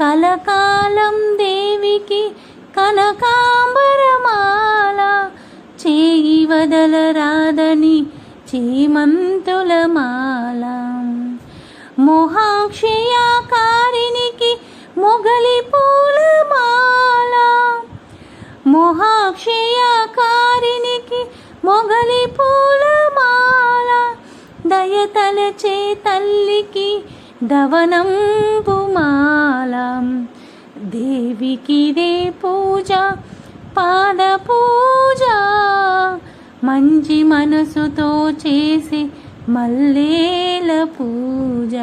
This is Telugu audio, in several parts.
కలకాలం దేవికి కనకాంబరమాల చేయి వదలరాదని చీమంతుల మాల. మొహాక్షయాకారినికి మొగలి పూలమాల. మొహాక్షయాకారినికి మొగలి పూలమాల. దయతలచే తల్లికి దవనంబుమాల. దేవికిదే పూజ పాద పూజ. మంచి మనసుతో చేసి మల్లేల పూజ.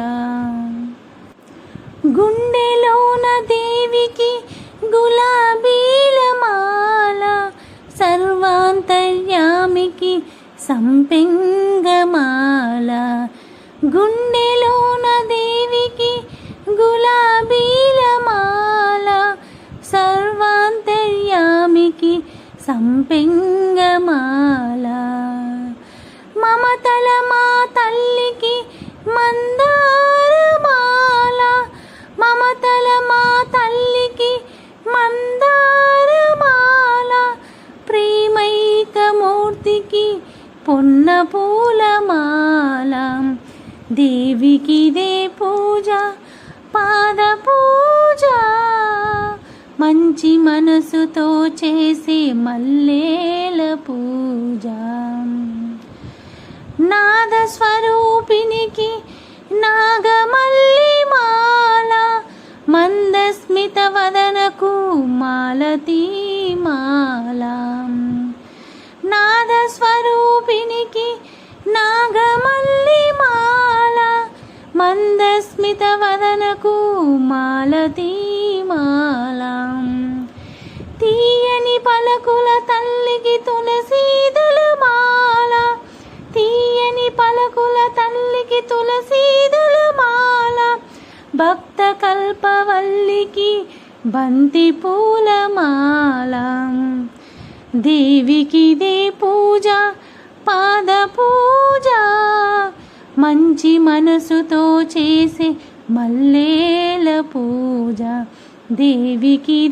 గుండెలోన సంపింగమాల. మమతల మా తల్లికి మందారమాల. మమతల మా తల్లికి మందారమాల. ప్రేమైక మూర్తికి పొన్న పూలమాల దేవికిదే పూజ పాద పూజ మంచి మనసుతో చేసే మల్లేల పూజ. నాద స్వరూపినికి నాగమల్లి మాల మందస్మిత వదనకు మాలతీ మాల నాద స్వరూపినికి నాగమల్లి మాల మందస్మిత వదనకు మాలతీ తీయని పలకుల తల్లికి తులసీదల మాల తీయని పలకుల తల్లికి తులసీదల మాల భక్త కల్పవల్లికి బంతి పూల మాల దేవికిదే పూజ పాద పూజ. మంచి మనసుతో చేసే మల్లేల పూజ. దేవికి